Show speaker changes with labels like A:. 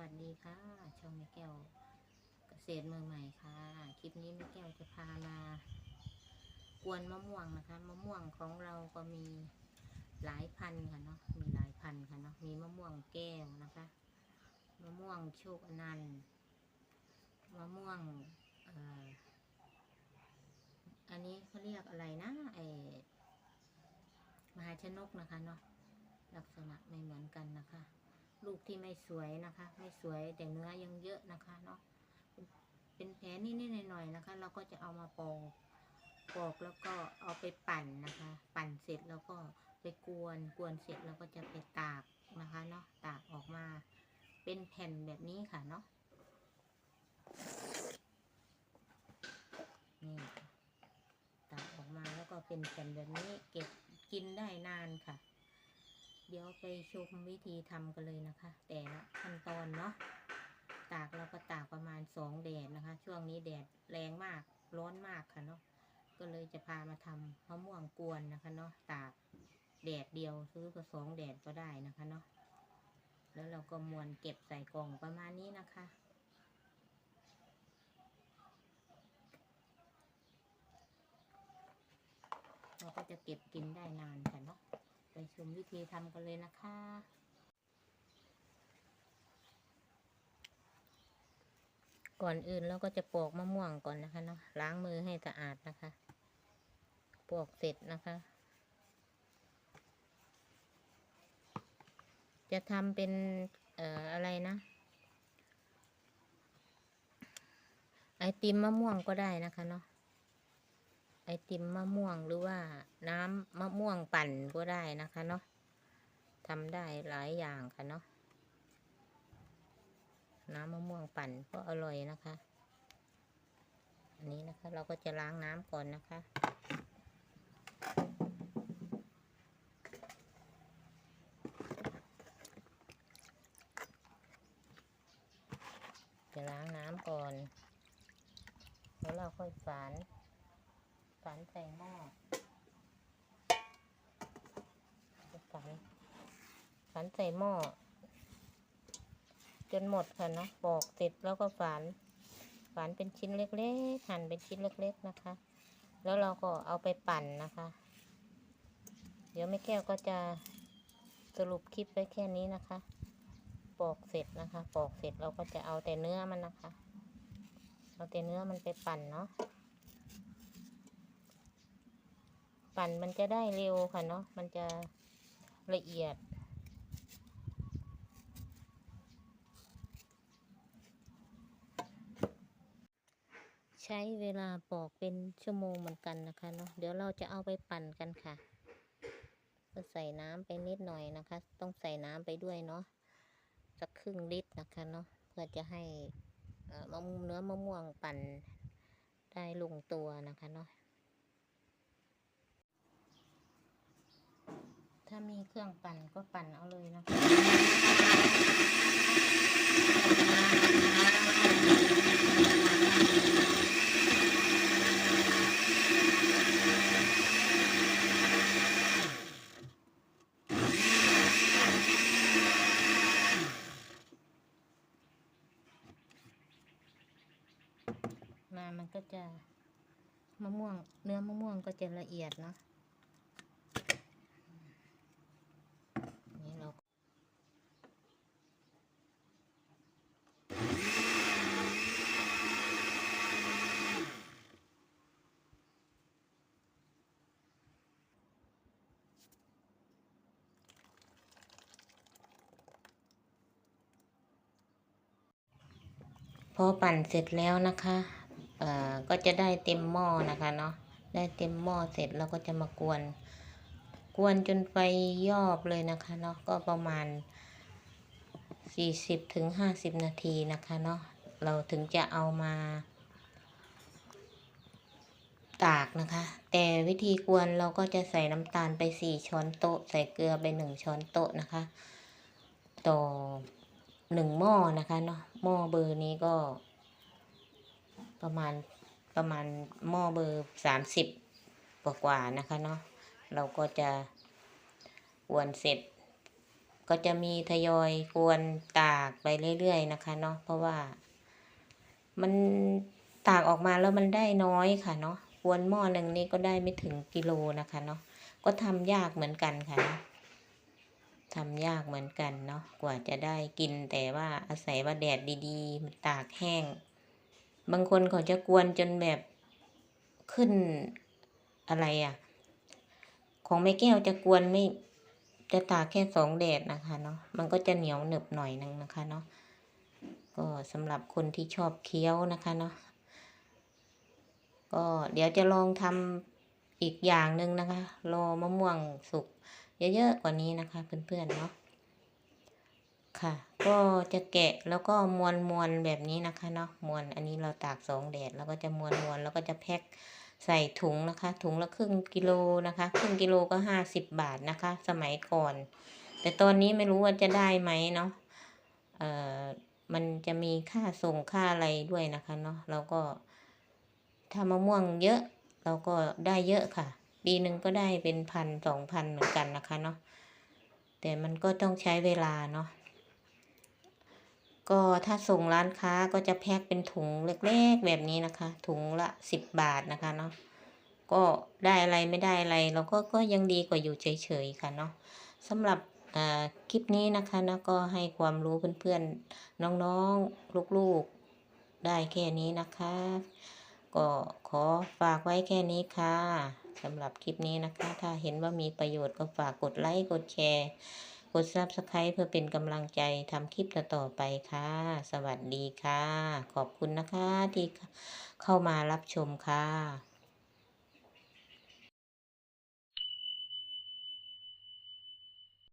A: วัสดีค่ะช่องแม่แก้วเกษตรเมืองใหม่ค่ะ คลิปนี้แม่แก้วจะพามากวนมะม่วงนะคะ มะม่วงของเราก็มีหลายพันค่ะเนาะมีหลายพันค่ะเนาะมีมะม่วงแก้วนะคะ มะม่วงโชคอนันต์มะม่วงอ่ออันนี้เขาเรียกอะไรนะไอมหาชนกนะคะเนาะลักษณะไม่เหมือนกันนะคะ ลูกที่ไม่สวยนะคะ ไม่สวยแต่เนื้อยังเยอะนะคะเนาะเป็นเป็นแผลนิดๆหน่อยๆนะคะ เราก็จะเอามาปอกปอกแล้วก็เอาไปปั่นนะคะ ปั่นเสร็จแล้วก็ไปกวนกวนเสร็จแล้วก็จะไปตากนะคะเนาะตากออกมาเป็นแผ่นแบบนี้ค่ะเนาะนี่ตากออกมาแล้วก็เป็นแผ่นแบบนี้เก็บกินได้นานค่ะ เดี๋ยวไปชมวิธีทำกันเลยนะคะ แต่ละขั้นตอนเนาะตากเราก็ตากประมาณสองแดดนะคะ ช่วงนี้แดดแรงมากร้อนมากค่ะเนาะก็เลยจะพามาทำมะม่วงกวนนะคะเนาะตากแดดเดียวซื้อก็สองแดดก็ได้นะคะเนาะแล้วเราก็มวนเก็บใส่กล่องประมาณนี้นะคะเราก็จะเก็บกินได้นานค่ะเนาะ มวิธีทำกันเลยนะคะ ก่อนอื่นเราก็จะปอกมะม่วงก่อนนะคะเนาะล้างมือให้สะอาดนะคะ ปอกเสร็จนะคะ จะทำเป็นเอ่ออะไรนะไอติมมะม่วงก็ได้นะคะเนาะ ไอติมมะม่วงหรือว่าน้ำมะม่วงปั่นก็ได้นะคะเนาะทำได้หลายอย่างค่ะเนาะน้ำมะม่วงปั่นก็อร่อยนะคะ อันนี้นะคะเราก็จะล้างน้ำก่อนนะคะ จะล้างน้ำก่อน แล้วเราค่อยฝาน ฝานใส่หม้อฝานฝานใส่หม้อจนหมดค่ะเนาะปอกเสร็จแล้วก็ฝานฝานเป็นชิ้นเล็กๆ หั่นเป็นชิ้นเล็ก ๆนะคะ แล้วเราก็เอาไปปั่นนะคะ เดี๋ยวแม่แก้วก็จะสรุปคลิปไว้แค่นี้นะคะ ปอกเสร็จนะคะ ปอกเสร็จเราก็จะเอาแต่เนื้อมันนะคะ เอาแต่เนื้อมันไปปั่นเนาะ ปั่นมันจะได้เร็วค่ะเนาะมันจะละเอียด ใช้เวลาปอกเป็นชั่วโมงเหมือนกันนะคะเนาะเดี๋ยวเราจะเอาไปปั่นกันค่ะก็ใส่น้ำไปนิดหน่อยนะคะ ต้องใส่น้ำไปด้วยเนาะสักครึ่งลิตรนะคะเนาะเพื่อจะให้มะม่วงเนื้อมะม่วงปั่นได้ลงตัวนะคะเนาะ ถ้ามีเครื่องปั่นก็ปั่นเอาเลยนะคะมามันก็จะมะม่วงเนื้อมะม่วงก็จะละเอียดเนาะ นี่เรา พอปั่นเสร็จแล้วนะคะเอ่อก็จะได้เต็มหม้อนะคะเนาะได้เต็มหม้อเสร็จเราก็จะมากวน กวนจนไฟยอบเลยนะคะเนาะก็ประมาณ 40ถึง50 นาทีนะคะเนาะเราถึงจะเอามาตากนะคะ แต่วิธีกวนเราก็จะใส่น้ำตาลไป 4 ช้อนโต๊ะ ใส่เกลือไป 1 ช้อนโต๊ะนะคะ ต่อ 1หม้อนะคะเนาะหม้อเบอร์นี้ก็ ประมาณประมาณหม้อเบอร์สามสิบกว่าๆนะคะเนาะเราก็จะกวนเสร็จ ก็จะมีทยอยกวนตากไปเรื่อยๆนะคะเนาะเพราะว่ามันตากออกมาแล้วมันได้น้อยค่ะเนาะกวนหม้อหนึ่งนี่ก็ได้ไม่ถึงกิโลนะคะเนาะก็ทำยากเหมือนกันค่ะ ทำยากเหมือนกันเนาะกว่าจะได้กินแต่ว่าอาศัยว่าแดดดีๆมันตากแห้ง บางคนเขาจะกวนจนแบบขึ้นอะไรอะ่ะ ของแม่แก้วจะกวนไม่จะตากแค่สองแดดนะคะเนาะมันก็จะเหนียวหนึบหน่อยนึงนะคะเนาะก็สำหรับคนที่ชอบเคี้ยวนะคะเนาะก็เดี๋ยวจะลองทำอีกอย่างหนึ่งนะคะ รอมะม่วงสุก เยอะๆกว่านี้นะคะเพื่อนๆเนาะค่ะ ก็จะแกะแล้วก็มวนมวนแบบนี้นะคะเนาะมวนอันนี้เราตากสองแดดแล้วก็จะมวนมวนแล้วก็จะแพ็คใส่ถุงนะคะ ถุงละครึ่งกิโลนะคะครึ่งกิโลก็ห้าสิบบาทนะคะ สมัยก่อน แต่ตอนนี้ไม่รู้ว่าจะได้ไหมเนาะเอ่อมันจะมีค่าส่งค่าอะไรด้วยนะคะเนาะเราก็ถ้ามะม่วงเยอะเราก็ได้เยอะค่ะ ปีหนึ่งก็ได้เป็นพันสองพันเหมือนกันนะคะเนาะแต่มันก็ต้องใช้เวลาเนาะก็ถ้าส่งร้านค้าก็จะแพ็คเป็นถุงเล็กๆแบบนี้นะคะ ถุงละสิบบาทนะคะเนาะก็ได้อะไรไม่ได้อะไรเราก็ก็ยังดีกว่าอยู่เฉยๆค่ะเนาะสำหรับคลิปนี้นะคะนะก็ให้ความรู้เพื่อนๆน้องๆลูกๆได้แค่นี้นะคะ ก็ขอฝากไว้แค่นี้ค่ะ สำหรับคลิปนี้นะคะ ถ้าเห็นว่ามีประโยชน์ก็ฝากกดไลค์ กดแชร์ กด Subscribe เพื่อเป็นกำลังใจทำคลิปต่อไปค่ะ สวัสดีค่ะ ขอบคุณนะคะที่เข้ามารับชมค่ะ